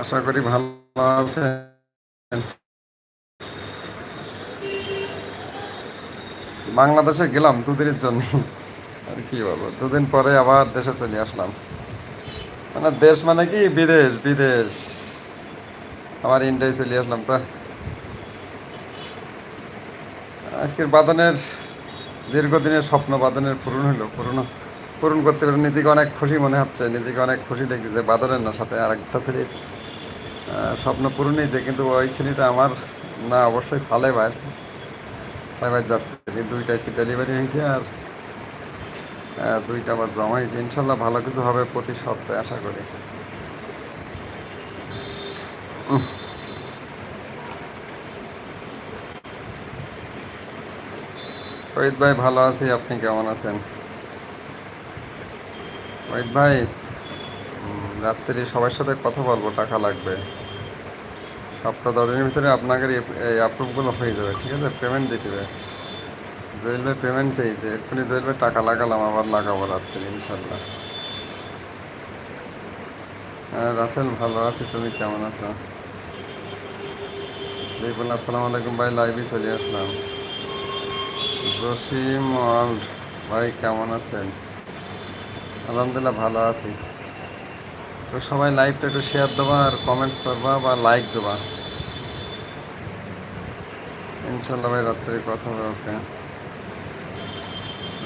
আশা করি ভালো আছেন। বাংলাদেশে গেলাম দুদিনের জন্য। আর কি বলব দুদিন পরে আবার দেশে চলে আসলাম। মানে দেশ মানে কি? বিদেশ বিদেশ। আমার ইন্ডিয়ায় চলে আসলাম তো। আজকের বাদনের দীর্ঘদিনের স্বপ্ন বাদনের পূরণ হলো পূরণ পূরণ করতে পেরে নিজেকে অনেক খুশি মনে হচ্ছে নিজেকে অনেক খুশি লেগেছে বাদনের না সাথে আর একটা আহ, স্বপ্ন পূরণ হয়েছে, কিন্তু ওই ছেলেটা আমার না, অবশ্যই সালেবার ভাই সালে ভাই যাত্রী। দুইটা আজকে ডেলিভারি হয়েছে আর দুইটা আবার জমা হয়েছে। ইনশাল্লাহ ভালো কিছু হবে প্রতি সপ্তাহে, আশা করি। রোহিত ভাই, ভালো আছি? আপনি কেমন আছেন? রোহিত ভাই রাত্রি সবার সাথে কথা বলব, টাকা লাগবে। সপ্তাহ দশ দিনের ভিতরে আপনাদের এই- অ্যাপ্রুভগুলো হয়ে যাবে, ঠিক আছে? পেমেন্ট দিতে হবে জয়েল ভাই পেমেন্ট চেয়েছে এক্ষুনি জয়েল ভাই টাকা লাগালাম, আবার লাগাবো রাত্রে ইনশাল্লাহ হ্যাঁ রাসেল, ভালো আছি, তুমি কেমন আছো? দেখুন আসসালামু আলাইকুম ভাই লাইভে চলে আসলাম। জসিম ভাই কেমন আছেন? আলহামদুলিল্লাহ, ভালো আছি। তো সবাই লাইভটা একটু শেয়ার দেবা আর কমেন্টস করবা বা লাইক দেবা। ইনশাল্লাহ ভাই, রাত্রে কথা হবে ওকে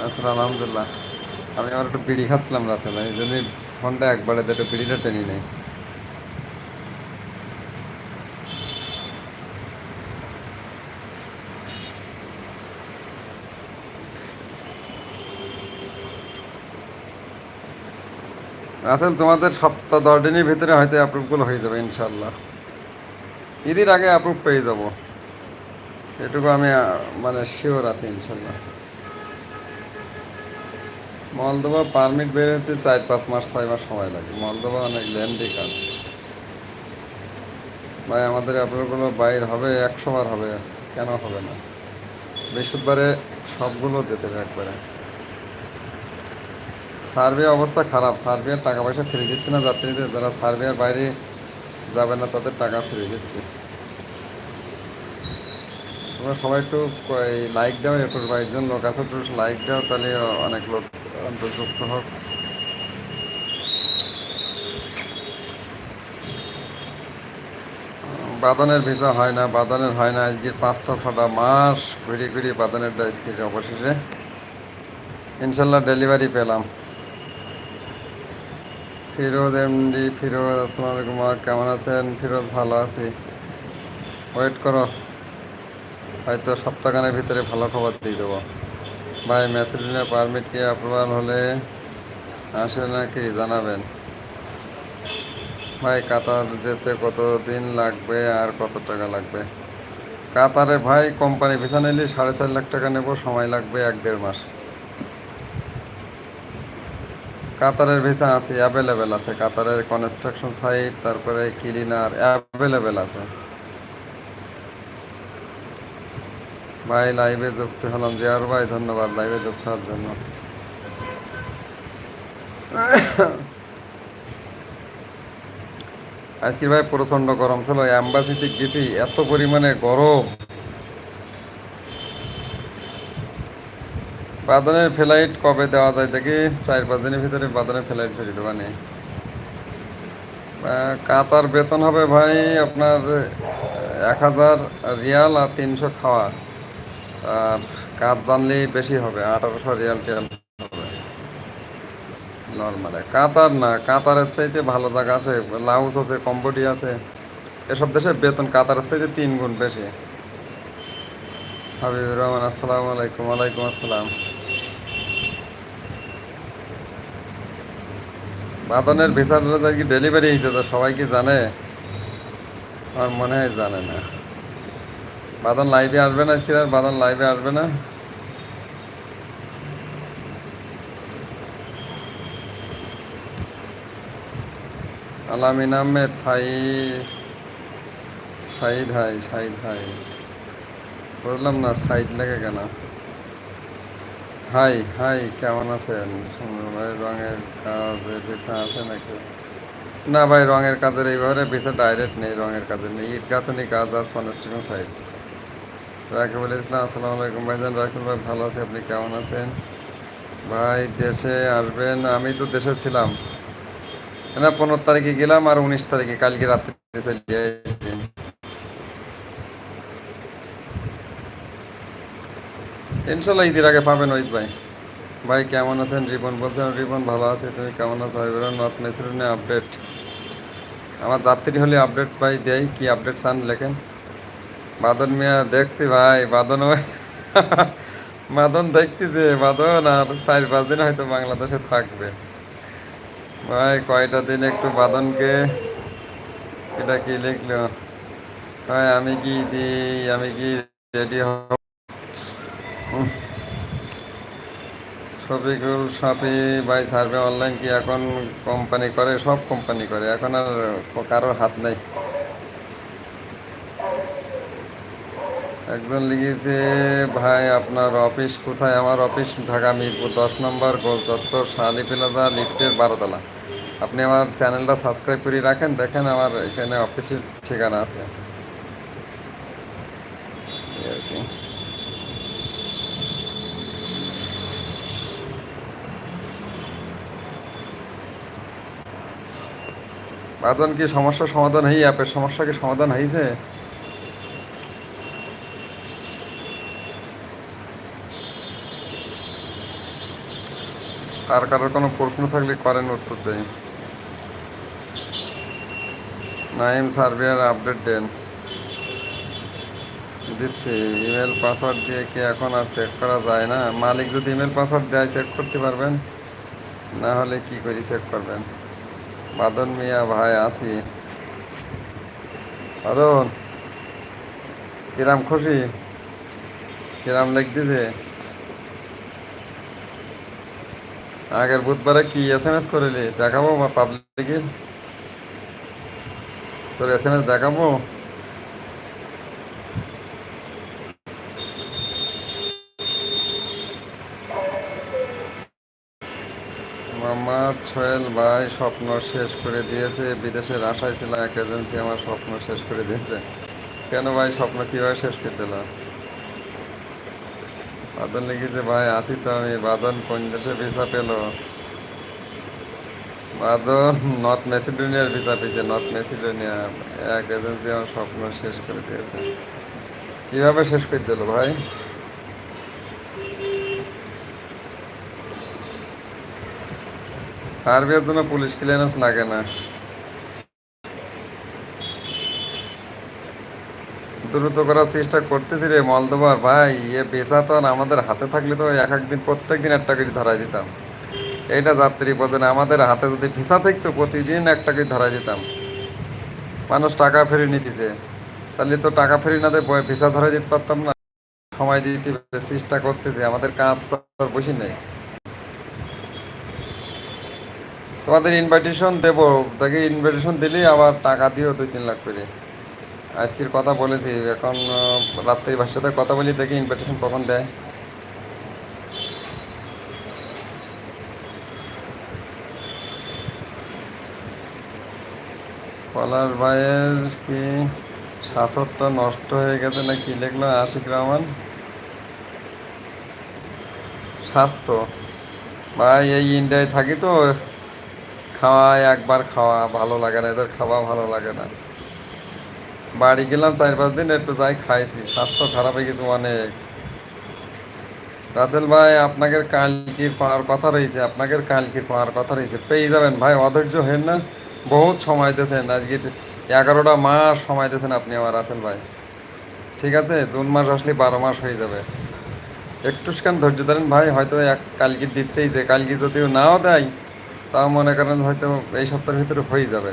রাসেল আলহামদুলিল্লাহ। আমি আমার একটু বিড়ি খাচ্ছিলাম রাসেল এই জন্যই ফোনটা একবারে একটু বিড়িটা টেনি নেই। রাসেল তোমাদের সপ্তাহ দশ দিনের ভিতরে হয়তো অ্যাপ্রুভগুলো হয়ে যাবে ইনশাল্লাহ ঈদের আগে অ্যাপ্রুভ পেয়ে যাব। এটুকু আমি মানে শিওর আছি ইনশাল্লাহ মলদোবা পারমিট বের হতে চার পাঁচ মাস, ছয় মাস সময় লাগে। মলদোবা অনেক লেন্দি কাজ। ভাই, আমাদের অ্যাপ্রুভগুলো বাইর হবে, একশো বার হবে, কেন হবে না? বৃহস্পতিবারে সবগুলো দিতে একবারে। সার্বিয়া অবস্থা খারাপ। সার্বিয়ার টাকা পয়সা ফিরে দিচ্ছে না যাত্রীদের। যারা সার্বিয়ার বাইরে যাবে না, তাদের টাকা ফিরে দিচ্ছে। তোমরা সবাই একটু লাইক দাও, একুশ বাইশ জন লোক আছে, একটু লাইক দাও, তাহলে অনেক লোক অন্তর্যুক্ত হোক। বাদনের ভিসা হয় না, বাদানের হয় না। আজকে পাঁচটা, ছটা মাস ঘুরে ঘুরে বাদনের আজকে অবশেষে। ইনশাল্লাহ ডেলিভারি পেলাম। ফিরোজ এমডি ফিরোজ, আসসালামু আলাইকুম কেমন আছেন? ফিরোজ, ভালো আছি। ওয়েট করো। হয়তো সপ্তাহখানের ভিতরে ভালো খবর দিয়ে দেবো। ভাই ম্যাসিলিনের পারমিট কি অ্যাপ্রুভাল হলে আসে নাকি জানাবেন? ভাই, কাতার যেতে কত দিন লাগবে আর কত টাকা লাগবে? কাতারে ভাই কোম্পানি ভিসা নিলে সাড়ে চার লাখ টাকা নেব, সময় লাগবে এক দেড় মাস। কাতারের ভিসা আছে অ্যাভেলেবেল আছে। কাতারের কনস্ট্রাকশন সাইট তারপরে ক্লিনার অ্যাভেলেবেল আছে। ভাই লাইভে যুক্ত হলাম। জিয়ার ভাই, ধন্যবাদ। লাইভে যুক্ত হওয়ার জন্য। আজকে ভাই প্রচণ্ড গরম ছিল। অ্যাম্বাসিতে গেছি, এত পরিমাণে গরম। বাদনের ফ্লাইট কবে দেওয়া যায় দেখি? চার পাঁচ দিনের ভিতরে বাদনের ফ্লাইট ধরে দেওয়া কাতার বেতন হবে ভাই আপনার এক হাজার রিয়াল আর তিনশো খাওয়া। আর কাজ জানলেই বেশি হবে, আঠারোশো রিয়াল টিয়াল হবে। নর্মালে কাতার না, কাতারের চাইতে ভালো জায়গা আছে, লাউস আছে, কম্বোডিয়া আছে। এসব দেশে বেতন কাতারের চাইতে তিন গুণ বেশি। হাবিবুর রহমান, আসসালামু আলাইকুম, ওয়ালাইকুম আসসালাম। বাদনের ভিসাটা কি ডেলিভারি হয়েছে তো সবাই কি জানে? আমার মনে হয় জানে না। বাদন লাইভে আসবে না আজকে আর? বাদন লাইভে আসবে না? আলামিন আহমেদ ছাই সাইদ হাই সাইদ হাই। বুঝলাম না, সাইদ লেগে কেন? হাই হাই, কেমন আছেন? ভাই, রঙের কাজ বেছা আছে নাকি? না ভাই, রঙের কাজের এইভাবে ভিসা ডাইরেক্ট নেই, রঙের কাজের নেই। গাঁথনি কাজ, আজ কনস্ট্রাকশন সাইড। রাকিবুল ইসলাম, আসসালামু আলাইকুম ভাইজান। রাকিবুল ভাই, ভালো আছি, আপনি কেমন আছেন? ভাই, দেশে আসবেন, আমি তো দেশে ছিলাম। না, পনেরো তারিখে গেলাম আর উনিশ তারিখে, কালকে রাত্রে চলে ইনশাল্লাহ ঈদের আগে পাবেন ওই ভাই। ভাই, কেমন আছেন? রিপন বলছেন রিবন ভালো আছে। তুমি কেমন আছো? এবার নর্থ মেসিডোনিয়া আপডেট আমার যাত্রী হলে আপডেট ভাই দেয় কি আপডেট চান লেখেন? বাদন মিয়া, দেখছি ভাই, বাদন বাদন দেখতেছে, বাদন আর চার পাঁচ দিন হয়তো বাংলাদেশে থাকবে। ভাই, কয়টা দিন একটু বাদনকে? এটা কি লিখলো? ভাই, আমি কি দিই? আমি কি রেডি হব? Shafiqul Sapi by survey online কি এখন কোম্পানি করে? সব কোম্পানি করে। এখন আর কারোর হাত নাই। একজন লিখেছে, ভাই, আপনার অফিস কোথায়? আমার অফিস ঢাকা মিরপুর, দশ নম্বর গোল চত্বর, শালি প্লাজা, লিফটের বারোতলা। আপনি আমার চ্যানেলটা সাবস্ক্রাইব করে রাখেন। দেখেন আমার এখানে অফিসের ঠিকানা আছে এই আর কি। বাদন কি সমস্যার সমাধান হই অ্যাপের সমস্যা কি সমাধান হয়েছে? আর কারোর কোনো প্রশ্ন থাকলে করেন উত্তর দেয় নাইম সার্ভেয়ার আপডেট দেন। দিচ্ছি, ইমেল পাসওয়ার্ড দিয়ে কি এখন আর চেক করা যায় না? মালিক যদি ইমেল পাসওয়ার্ড দেয় চেক করতে পারবেন? না হলে কি করি চেক করবেন? বাদন মিয়া ভাই আছি বাদন, কিরাম খুশি? কিরাম লিখতেছে? আগের বুধবারে কি এস এম এস করিলি? দেখাবো বা পাবলিকের তোর এস এম এস দেখাবো? সোহেল ভাই স্বপ্ন শেষ করে দিয়েছে, বিদেশের আশায় ছিল এক এজেন্সি আমার স্বপ্ন শেষ করে দিয়েছে। কেন ভাই স্বপ্ন কীভাবে শেষ করে দিল? বাদন লিখেছে, ভাই, আসি তো আমি। বাদন কোন দেশে ভিসা পেল? বাদন নর্থ মেসিডোনিয়ার ভিসা পেয়েছে। নর্থ মেসিডোনিয়া, এক এজেন্সি আমার স্বপ্ন শেষ করে দিয়েছে। কীভাবে শেষ করে দিল ভাই? সার্বিয়ার জন্য পুলিশ ক্লিয়ারেন্স লাগে না। দ্রুত করার চেষ্টা করতেছি রে মলদোবার ভাই, এ তো আমাদের হাতে থাকলে তো এক একদিন প্রত্যেক দিন একটা করে ধরাই দিতাম। এইটা যাত্রী বোঝে আমাদের হাতে যদি ভিসা থাকতো, প্রতিদিন একটা করে ধরাই দিতাম। মানুষ টাকা ফেরি নিতেছে, তাহলে তো টাকা ফেরি না দেয় ভিসা ধরাই দিতে পারতাম না। সময় দিতে চেষ্টা করতেছি, আমাদের কাজ তো বসে নেই। তোমাদের ইনভাইটেশন দেবো। তাকে ইনভাইটেশন দিলেই আবার টাকা দিও দুই তিন লাখ করে। আজকের কথা বলেছি, এখন রাত্রি ভাষাতে কথা বলি, দেখি ইনভাইটেশন কখন দেয়। কলার ভাইয়ের কি শাসকটা নষ্ট হয়ে গেছে না কি লিখলো? আশিক রহমান। স্বাস্থ্য। ভাই, এই ইন্ডিয়ায় থাকি তো খাওয়া একবার খাওয়া ভালো লাগে না, এদের খাওয়া ভালো লাগে না। বাড়ি গেলাম চার পাঁচ দিন, একটু যাই খাইছি, স্বাস্থ্য খারাপ হয়ে গেছে অনেক। রাসেল ভাই, আপনাদের কালকির পাওয়ার কথা রয়েছে, আপনাদের কালকির পাওয়ার কথা রয়েছে। পেয়ে যাবেন ভাই, অধৈর্য হেন না, বহুত সময় দিয়েছেন, আজকে এগারোটা মাস সময় দিয়েছেন আপনি আমার রাসেল ভাই। ঠিক আছে, জুন মাস আসলে বারো মাস হয়ে যাবে। একটু সেখান ধৈর্য ধরেন ভাই, হয়তো এক কালকে দিচ্ছেই যে, কালকে যদিও নাও দেয় তাও মনে করেন হয়তো এই সপ্তাহের ভিতরে হয়ে যাবে।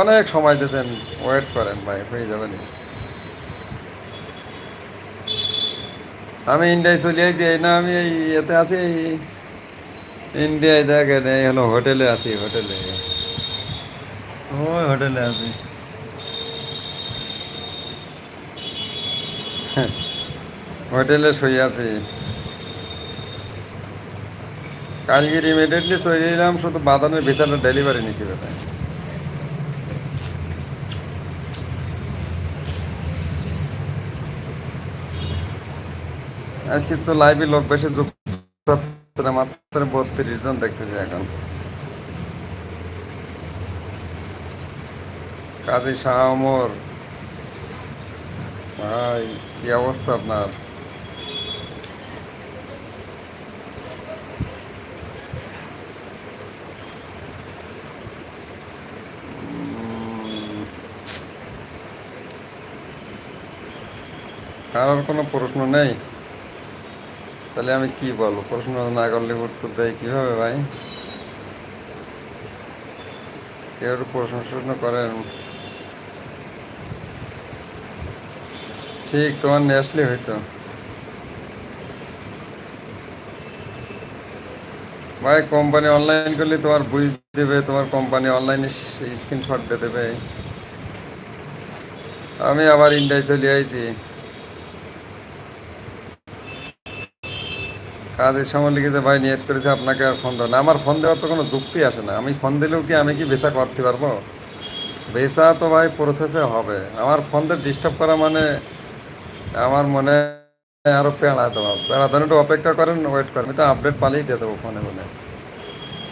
অনেক সময় দিয়েছেন ওয়েট করেন ভাই, হয়ে যাবে নি। আমি ইন্ডিয়ায় চলে আসি এই না আমি এই এতে আছি ইন্ডিয়ায় দেখেন, এই হলো হোটেলে আছি, হোটেলে। ওই হোটেলে আছি। হোটেলে শুয়ে আছি। কালকে ইমিডিয়েটলি চলে এলাম শুধু বাদানের ভিসাটা ডেলিভারি নিতে হবে। আজকে তো লাইভে লোক বেশি যুক্ত মাত্র বত্রিশ জন দেখতেছি এখন। কাজী শাহ ভাই, কি অবস্থা আপনার? কারোর কোনো প্রশ্ন নেই। তাহলে আমি কি বলব? প্রশ্ন না করলে উত্তর দেয় কীভাবে ভাই? কেউ প্রশ্ন প্রশ্ন করেন। ঠিক, তোমার নিয়ে আসলে হয়তো। ভাই কোম্পানি অনলাইন করলে তোমার বুঝ দেবে, তোমার কোম্পানি অনলাইনে স্ক্রিনশট দিয়ে দেবে। আমি আবার ইন্ডিয়ায় চলে আইছি। কাজের সময় লিখেছে ভাই, নিয়ত করেছে, আপনাকে আর ফোন দেওয়া না। আমার ফোন দেওয়ার তো কোনো যুক্তি আসে না। আমি ফোন দিলেও কি আমি কি বেচা করতে পারব? বেচা তো ভাই প্রসেসে হবে। আমার ফোন দিয়ে ডিস্টার্ব করা মানে আমার মনে আরও আরও পেড়া দেওয়া। পেড়া দেন একটু অপেক্ষা করেন ওয়েট করেন। আমি তো আপডেট পালিয়ে দিয়ে দেবো ফোনে ফোনে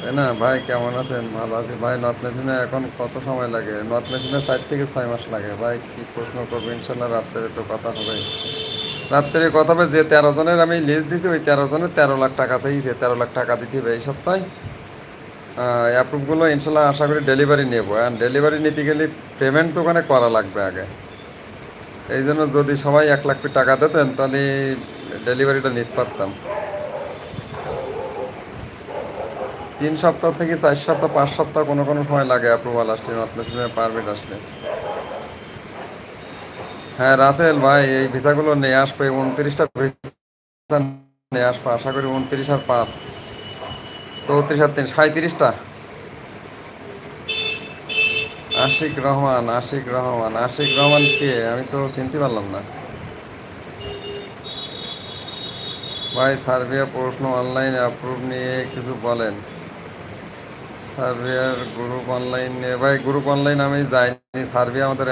তাই না? ভাই, কেমন আছেন? ভালো আছি। ভাই নর্থ মেশিনে এখন কত সময় লাগে? নর্থ মেশিনে চার থেকে ছয় মাস লাগে। ভাই, কি প্রশ্ন করব? ইনশাল্লাহ রাত্রে তো কথা হবে। রাত্রে কথা হবে, যে তেরো জনের আমি লিস্ট দিছি, ওই তেরো জনের তেরো লাখ টাকা চাইছে তেরো লাখ টাকা দিতে হবে এই সপ্তাহে। অ্যাপ্রুভগুলো ইনশাল্লাহ আশা করি ডেলিভারি নেব। অ্যান্ড ডেলিভারি নিতে গেলে পেমেন্ট তো ওখানে করা লাগবে আগে। এই জন্য যদি সবাই এক লাখ টাকা দিতেন, তাহলে ডেলিভারিটা নিতে পারতাম। তিন সপ্তাহ থেকে চার সপ্তাহ, পাঁচ সপ্তাহ কোনো কোনো সময় লাগে অ্যাপ্রুভাল আসলে মেশিনের পারমিট আসলে। হ্যাঁ রাসেল ভাই, এই ভিসাগুলো নিয়ে আসবে, উনত্রিশটা ভিসা নিয়ে আসব, আশা করি উনত্রিশ আর পাঁচ। চৌত্রিশ আর তিন সাঁত্রিশটা আশিক রহমান আশিক রহমান আশিক রহমান কে? আমি তো চিনতে পারলাম না। ভাই, সার্বিয়া প্রশ্ন অনলাইন অ্যাপ্রুভ নিয়ে কিছু বলেন। সার্বিয়ার গ্রুপ অনলাইন নিয়ে ভাই গ্রুপ অনলাইন আমি যাইনি, সার্বিয়া আমাদের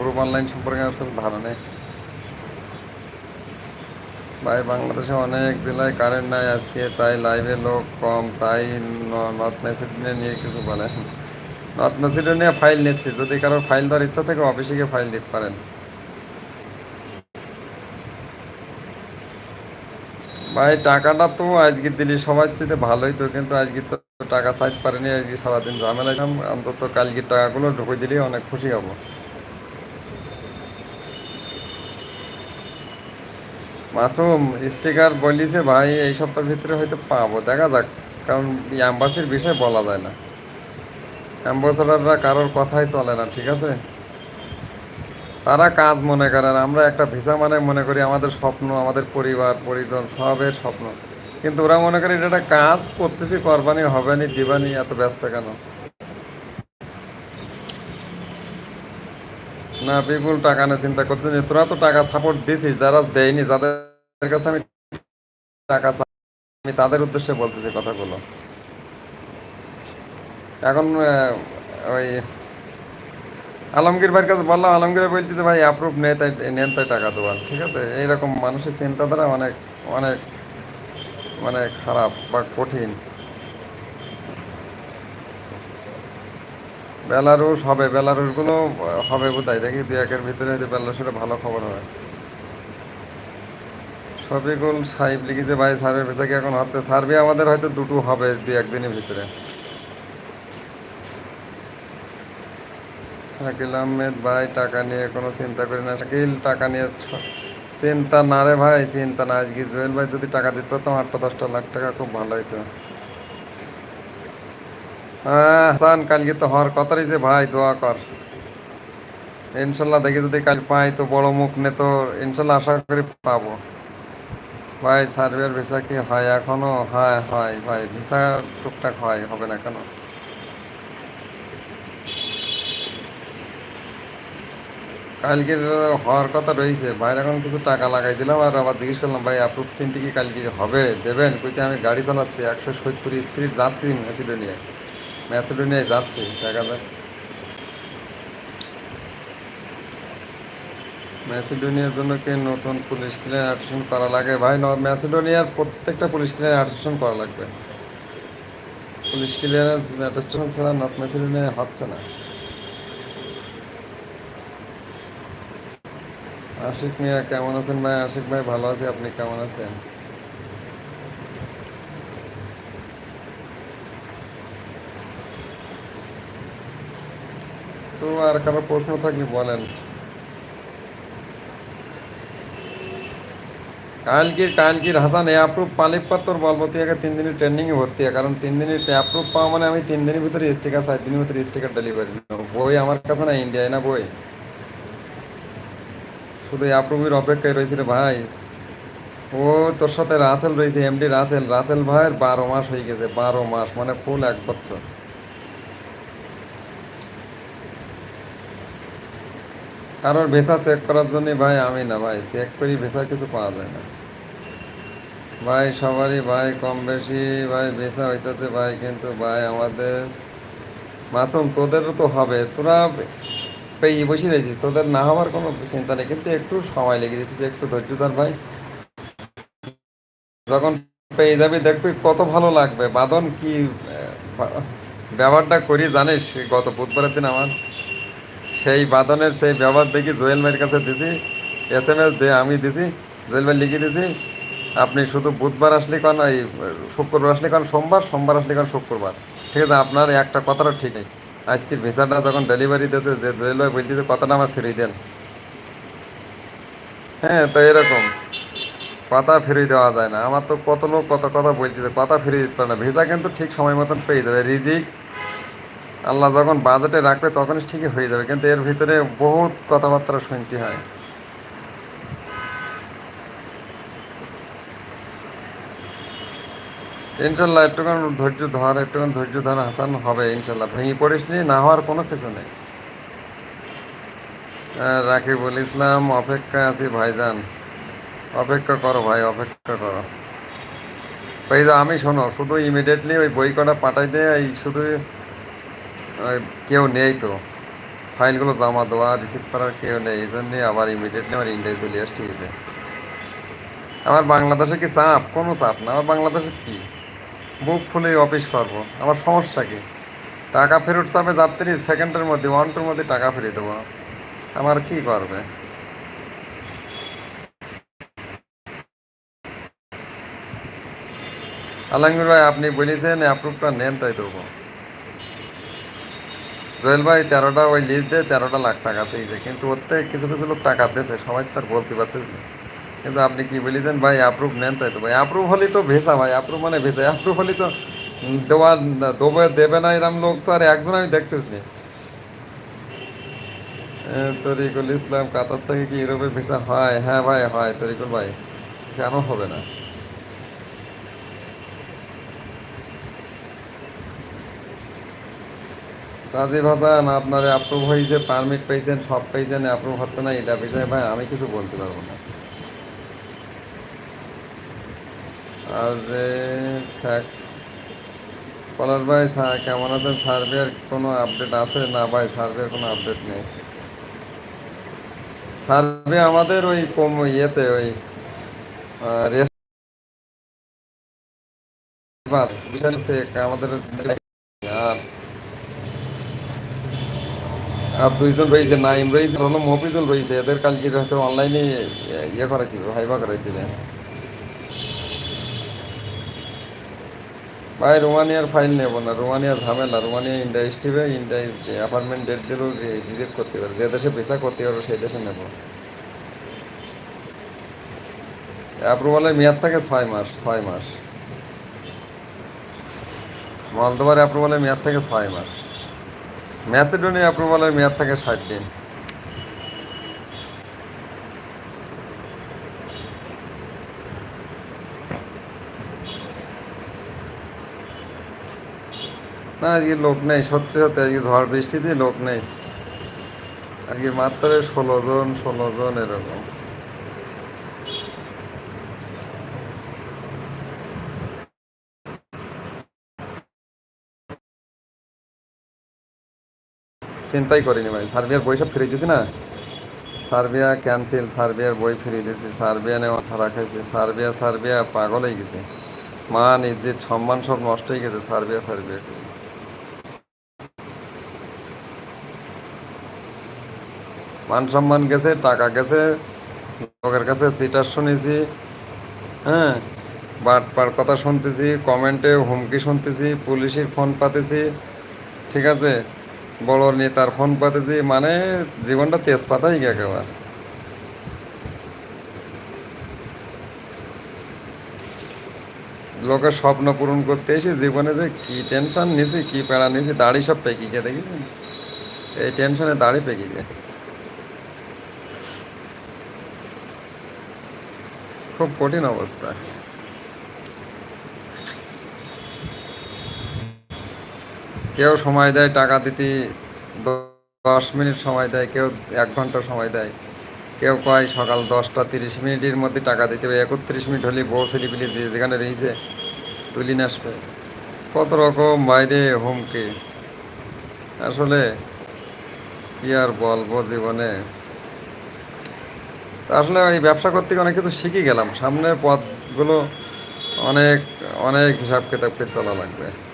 গ্রুপ অনলাইন সম্পর্কে আমার কাছে ধারণা নেই। ভাই, বাংলাদেশে অনেক জেলায় কারেন্ট নাই আজকে, তাই লাইভে লোক কম, তাই নর্থ মেসিডোনিয়া নিয়ে কিছু বলেন নর্থ মেসিডোনিয়া ফাইল নিচ্ছি, যদি কারোর ফাইল দেওয়ার ইচ্ছা থাকে অফিসে গিয়ে ফাইল দিতে পারেন। ভাই, টাকাটা তো আজকে দিলি সবার চেয়ে ভালোই তো, কিন্তু আজকে তো টাকা চাইতে পারেনি, আজকে সারাদিন ছিলাম, অন্তত কালকে টাকাগুলো ঢুকে দিলে অনেক খুশি হব। মাসুম স্টিকার বলিছে, ভাই, এই সপ্তাহের ভিতরে হয়তো পাবো। দেখা যাক, কারণ অ্যাম্বাসির বিষয় বলা যায় না। অ্যাম্বাসেডাররা কারোর কথাই চলে না, ঠিক আছে? তারা কাজ মনে করেন আমরা একটা ভিসা মানে মনে করি আমাদের স্বপ্ন, আমাদের পরিবার, পরিজন, সবের স্বপ্ন। কিন্তু ওরা মনে করে, এটা একটা কাজ করতেছি, করবানি হবেনি দিবানি এত ব্যস্ত কেন? না, বিপুল টাকা নিয়ে চিন্তা করতেছি তোরা তো টাকা সাপোর্ট দিছিস, যারা দেয়নি, যাদের কাছে আমি টাকা আমি তাদের উদ্দেশ্যে বলতেছি কথাগুলো। এখন ওই আলমগীর ভাইয়ের কাছে বললাম, আলমগীর বলতেছে, ভাই অ্যাপ্রুভ নেই, তাই নেন তাই টাকা দেওয়ার ঠিক আছে? এইরকম মানুষের চিন্তাধারা অনেক অনেক মানে খারাপ বা কঠিন। বেলারুশ হবে, বেলারুশগুলো হবে বোধহয়। দেখি দু একের ভিতরে হয়তো বেলারুশের ভালো খবর হবে। শফিকুল সাহেব লিখিতে ভাই, সার্ভে ভিসা কি এখন হচ্ছে? সার্ভে আমাদের হয়তো দুটো হবে দু একদিনের ভিতরে। শাকিল আহমেদ, ভাই, টাকা নিয়ে কোনো চিন্তা করি না। শাকিল, টাকা নিয়ে চিন্তা না রে ভাই, চিন্তা না। আজকে জুয়েল ভাই যদি টাকা দিতে পারতাম আটটা দশটা লাখ টাকা খুব ভালো হইতো। হ্যাঁ কালকে তো হওয়ার কথা রয়েছে ভাই, দোয়া কর। ইনশাল্লাহ দেখি যদি কাল পাই তো বড় মুখ নে তো ইনশাল্লাহ আশা করি পাবো। ভাই সার্ভের ভিসা কি হয় এখনও? হয় হয় ভাই, ভিসা টুকটাক হয়, হবে না কেন? কালকে হওয়ার কথা রয়েছে ভাইয়ের এখন কিছু টাকা লাগাই দিলাম আর আবার জিজ্ঞেস করলাম, ভাই অ্যাপ্রুভ তিনটি কি কালকে হবে? দেবেন? কইতে আমি গাড়ি চালাচ্ছি, একশো সত্তর স্পিড যাচ্ছি ম্যাসিডোনিয়ায় ম্যাসিডোনিয়ায় যাচ্ছি, দেখা যাক। ম্যাসিডোনিয়ার জন্য কি নতুন পুলিশ ক্লিয়ার অ্যাটেশন করা লাগে? ভাই ম্যাসিডোনিয়ার প্রত্যেকটা পুলিশ ক্লিয়ার অ্যাটেশন করা লাগবে। পুলিশ ক্লিয়ারেন্স অ্যাটেস্টেশন ছাড়া নর্থ ম্যাসিডোনিয়া হচ্ছে না। আশিক মিয়া, কেমন আছেন ভাই? আশিক ভাই, ভালো আছি, আপনি কেমন আছেন? তো আর কারও প্রশ্ন থাকলে বলেন। কালকির কালকির হাসান এ অ্যাপ্রুভ পালিপ পাত্তর বলব তুই আগে তিন দিনের ট্রেন্ডিংয়ে ভর্তি হয়, কারণ তিন দিনের অ্যাপ্রুভ পাওয়া মানে আমি তিন দিনের ভিতরে স্টিকার সাত দিনের ভিতরে স্টিকার ডেলিভারি বই আমার কাছে না ইন্ডিয়ায় না বই? শুধু অ্যাপ্রুভের অপেক্ষায় রয়েছে রে ভাই। ও তোর সাথে রাসেল রয়েছে এমডি রাসেল। রাসেল ভাইয়ের বারো মাস হয়ে গেছে, বারো মাস মানে ফুল এক বছর। কারোর ভেসা চেক করার জন্য ভাই আমি না ভাই চেক করি ভেসা কিছু পাওয়া যায় না। ভাই সবারই ভাই কম বেশি ভাই ভিসা হইতেছে ভাই, কিন্তু ভাই আমাদের, মাসুম তোদেরও তো হবে, তোরা পেয়ে বসে রয়েছিস, তোদের না হওয়ার কোনো চিন্তা নেই, কিন্তু একটু সময় লেগে যেতেছে, একটু ধৈর্য ধর ভাই। যখন পেয়ে যাবি দেখবি কত ভালো লাগবে বাদন কি ব্যবহারটা করি জানিস, গত বুধবারের দিন আমার। সেই বাদনের সেই ব্যবহার দেখি জোয়েল ভাইয়ের কাছে দিছি এস এম এস আমি দিছি, জোয়েল ভাই লিখে দিছি, আপনি শুধু বুধবার আসলে কারণ এই, শুক্রবার আসলে কারণ সোমবার সোমবার আসলে কারণ শুক্রবার। ঠিক আছে, আপনার একটা কথাটা ঠিক নেই। আজকের ভিসাটা যখন ডেলিভারি দিয়েছে, যে জোয়েল ভাই বলতেছে কথাটা আমার ফিরিয়ে দেন। হ্যাঁ তো এরকম। কথা ফিরিয়ে দেওয়া যায় না। আমার তো কত লোক কত কথা বলতেছে কথা ফিরিয়ে দিতে পারে না। ভিসা কিন্তু ঠিক সময় মতন পেয়ে যাবে। রিজিক আল্লাহ যখন বাজেটে রাখবে তখন ঠিকই হয়ে যাবে, কিন্তু এর ভিতরে বহুত কথাবার্তা শুনতে হয়। ইনশাল্লাহ একটুখান ধৈর্য ধর, একটুখান ধৈর্য ধর, হাসান, হবে ইনশাল্লাহ। ভেঙে পড়িস নি, না হওয়ার কোনো কিছু নেই। রাকিবুল ইসলাম, অপেক্ষা আছি ভাইজান। অপেক্ষা করো ভাই, অপেক্ষা করো। যে আমি শোনো, শুধু ইমিডিয়েটলি ওই বই কটা পাঠাই দে এই শুধু কেউ নেই তো। ফাইলগুলো জমা দেওয়া রিসিভ করার কেউ নেই এই জন্যে আবার ইমিডিয়েটলি আমার ইন্ডিয়ায় চলে আসছে ঠিক আছে আমার বাংলাদেশে কি চাপ? কোনো চাপ না। আমার বাংলাদেশে কি? বুক ফুলে অফিস করব। আমার সমস্যা কি? টাকা ফেরত চাপে যাত্রী সেকেন্ডের মধ্যে ওয়ান টুর মধ্যে টাকা ফেরত দেবো। আমার কি করবে? আলমগীর ভাই, আপনি বলেছেন অ্যাপ্রুভটা নেন, তাই দেবো। জয়েল ভাই, তেরোটা ওই লিস্ট দিয়ে তেরোটা লাখ টাকা চেয়েছে কিন্তু ওতে কিছু কিছু লোক টাকা দিয়েছে, সবাই তার বলতে পারতেছে কিন্তু আপনি কি বলেছেন, ভাই অ্যাপ্রুভ নেন তাই তো, ভাই অ্যাপ্রুভ হলেই তো ভেসা ভাই অ্যাপ্রুভ মানে ভেসা অ্যাপ্রুভ হলেই তো দেওয়া দেবে দেবে না এরম লোক তো আর একজন আমি দেখতেছি না। তরিকুল ইসলাম, কাতার থেকে কি ইউরোপে ভিসা হয়? হ্যাঁ ভাই, হয় তরিকুল ভাই। কেন হবে না? রাজীব হাসান আপনার অ্যাপ্রুভ হয়েছে পারমিট পেয়েছেন, সব পেয়েছেন অ্যাপ্রুভ হচ্ছে না, এটা বিষয়ে ভাই আমি কিছু বলতে পারব না। আর যে পলাশ ভাই স্যার কেমন আছেন? সার্ভের কোনো আপডেট আছে? না ভাই সার্ভের কোনো আপডেট নেই। সার্ভে আমাদের ওই কম ইয়েতে, ওই আমাদের আর আর দুইজন রয়েছে, নাইম রয়েছে হলো মফিজুল রয়েছে। এদের কালকে হয়তো অনলাইনে ইয়ে করা কি ভাইবা করাই দিবে। ভাই, রোমানিয়ার ফাইল নেব না। রোমানিয়ার ঝামেলা। রোমানিয়া ইন্ডাস্ট্রিবে ইন্ডাই অ্যাপার্টমেন্ট ডেট দিলেও রিজেক্ট করতে পারে যে দেশে ভিসা করতে পারবে, সেই দেশে নেব। অ্যাপ্রুভালের মেয়াদ থাকে ছয় মাস ছয় মাস। মলদোবার অ্যাপ্রুভালের মেয়াদ থাকে ছয় মাস। ম্যাসিডোনিয়া অ্যাপ্রুভালের মেয়াদ থাকে ষাট দিন। না, আজকে লোক নেই, সত্যি সত্যি, আজকে ঝড় বৃষ্টিতে লোক নেই। আজকে মাত্র ষোলো জন ষোলো জন এরকম। চিন্তাই করিনি ভাই। সার্বিয়ার বই সব ফিরে দিয়েছি না? সার্বিয়া ক্যান্সেল সার্বিয়ার বই ফিরিয়ে দিয়েছি, সার্বিয়া নিয়ে মাথা রাখাইছি, সার্বিয়া সার্বিয়া পাগল হয়ে গেছে। মা নিজের সম্মান সব নষ্ট হয়ে গেছে, সার্বিয়া সার্বিয়া। মান সম্মান গেছে, টাকা গেছে, লোকের কাছে সিটার শুনেছি হ্যাঁ? বাটপার কথা শুনতেছি কমেন্টে হুমকি শুনতেছি, পুলিশের ফোন পাতেছি, ঠিক আছে? বড় নেতার ফোন পাতেছি মানে জীবনটা তেজপাতাই একেবারে লোকের স্বপ্ন পূরণ করতে এসে জীবনে যে কি টেনশন নিছি, কি পেড়া নিছি, দাড়ি সব পেকি গে দেখি এই টেনশনে দাড়ি পেকি গে খুব কঠিন অবস্থা। কেউ সময় দেয়, টাকা দিতে দশ মিনিট সময় দেয়, কেউ এক ঘণ্টা সময় দেয়। কেউ কয় সকাল দশটা তিরিশ মিনিটের মধ্যে টাকা দিতে হবে, একত্রিশ মিনিট হলে বউ ছেলেপিলি যে যেখানে রয়েছে তুলি আসবে। কত রকম বাইরে হুমকি। আসলে কি আর বলব জীবনে? আসলে এই ব্যবসা করতে অনেক কিছু শিখে গেলাম। সামনের পথগুলো অনেক অনেক হিসাব কিতাবকে চলা লাগবে।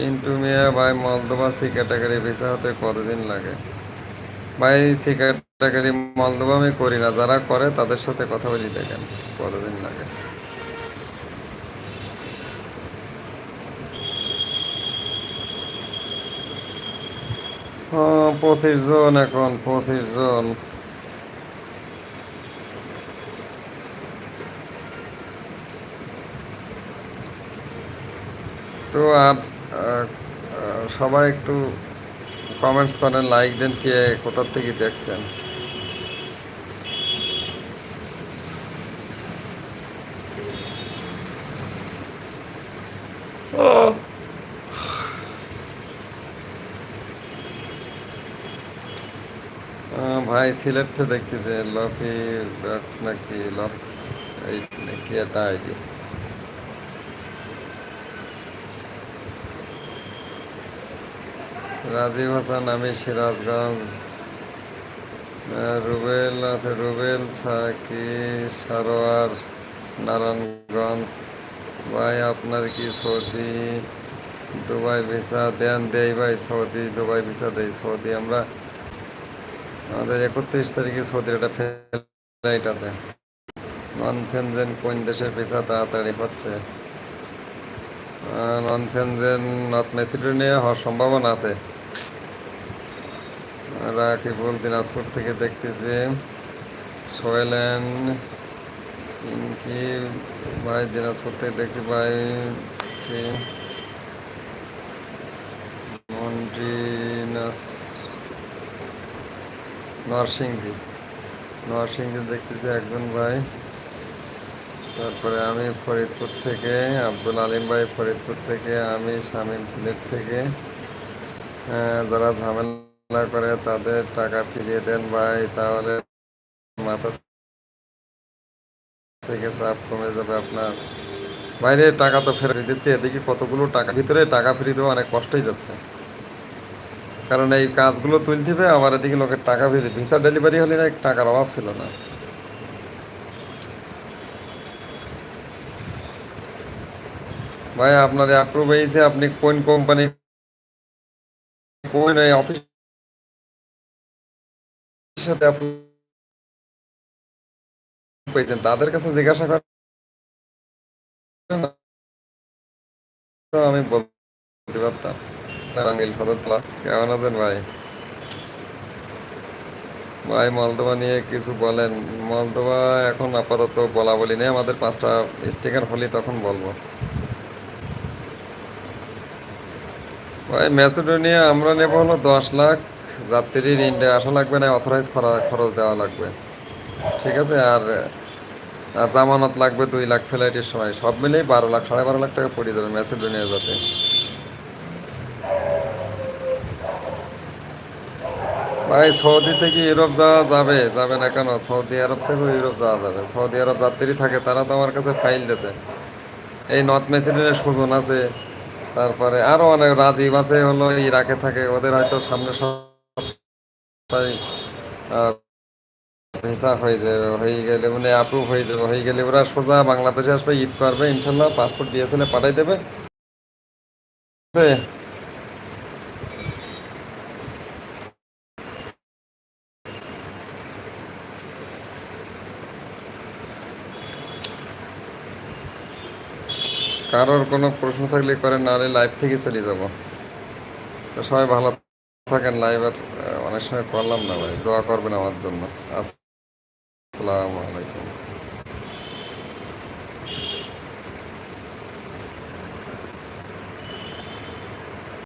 পিন্টু মিয়া, ভাই মলদোবা সি ক্যাটাগরি ভিসা হতে কতদিন লাগে? ভাই, সি ক্যাটাগরি মলদোবা আমি করি না। যারা করে তাদের সাথে কথা বলি দেখেন, কতদিন লাগে? পঁচিশ জন এখন, পঁচিশ জন। তো আর সবাই একটু কমেন্টস করেন লাইক দেন কে, কোথার থেকে দেখছেন? ভাই, সিলেট দেখতেছে লফি বক্স নাকি লক্স এই নাকি একটা আইডি রাজীব হাসান, আমি সিরাজগঞ্জ। রুবেল আছে রুবেল সাকি সারোয়ার, নারায়ণগঞ্জ। ভাই, আপনার কি সৌদি, দুবাই ভিসা? দেন দেয় ভাই, সৌদি, দুবাই ভিসা দেই, সৌদি। আমরা আমাদের একত্রিশ তারিখে সৌদির একটা ফ্লাইট আছে। নন সেনজেন কোন দেশের ভিসা? তাড়াতাড়ি হচ্ছে। নন সেনজেন নর্থ মেসিডোনিয়া হওয়ার সম্ভাবনা আছে। রাকিবুল দিনাজপুর থেকে দেখতেছি সোয়েলেন ইনকি ভাই দিনাজপুর থেকে দেখছি ভাই মন্টিনাস নরসিংদী। নরসিংদী দেখতেছি একজন ভাই। তারপরে আমি ফরিদপুর থেকে, আব্দুল আলিম ভাই ফরিদপুর থেকে, আমি শামীম সিলেট থেকে। যারা ঝামেলা করে তাদের টাকা ফিরিয়ে দেন ভাই, তাহলে মাথা থেকে চাপ কমে যাবে আপনার। বাইরে টাকা তো ফেরত দিচ্ছে, এদিকে কতগুলো টাকা? ভিতরে টাকা ফিরিয়ে দেওয়া অনেক কষ্টই যাচ্ছে। কারণ এই কাজগুলো তুলতে হবে, আবার এদিকে লোকের টাকা ফিরে ভিসা ডেলিভারি হলে না টাকার অভাব ছিল না। ভাই, আপনার অ্যাপ্রুভ হয়েছে, আপনি কোন কোম্পানি কোন এই অফিসের সাথে পেয়েছেন, তাদের কাছে জিজ্ঞাসা করেন, আমি বলতে পারতাম। ফততলা কেমন আছেন ভাই? ভাই মলদোবা নিয়ে কিছু বলেন। মলদোবা এখন আপাতত বলা বলি নেই। আমাদের পাঁচটা স্টিকার হলি তখন বলব। ভাই ম্যাসেডোনিয়া আমরা নেব হলো দশ লাখ। যাত্রীর ইন্ডিয়া আসা লাগবে না অথরাইজ করা খরচ দেওয়া লাগবে। ঠিক আছে? আর জামানত লাগবে দুই লাখ ফ্লাইটের সময়। সব মিলেই বারো লাখ, সাড়ে বারো লাখ টাকা পড়ে যাবে ম্যাসেডোনিয়া যাতে। ভাই, সৌদি থেকে ইউরোপ যাওয়া যাবে যাবে না কেন? সৌদি আরব থেকে ইউরোপ যাওয়া যাবে। সৌদি আরব যাত্রী থাকে, তারা তো আমার কাছে ফাইল দিয়েছে। এই নর্থ মেসিডোনিয়ার সুজন আছে, তারপরে আরও অনেক রাজীব আছে, হলো ইরাকে থাকে, ওদের হয়তো সামনে সব ভিসা হয়ে যাবে, হয়ে গেলে মানে অ্যাপ্রুভ হয়ে যাবে, হয়ে গেলে ওরা সোজা বাংলাদেশে আসবে, ঈদ করবে, ইনশাল্লাহ পাসপোর্ট ডিএসএল পাঠাই দেবে। কারোর কোনো প্রশ্ন থাকলে করেন, নাহলে লাইভ থেকে চলে যাব। তো সবাই ভালো থাকেন লাইভ আর সময় করলাম না ভাই। দোয়া করবেন আমার জন্য। আসসালামু আলাইকুম।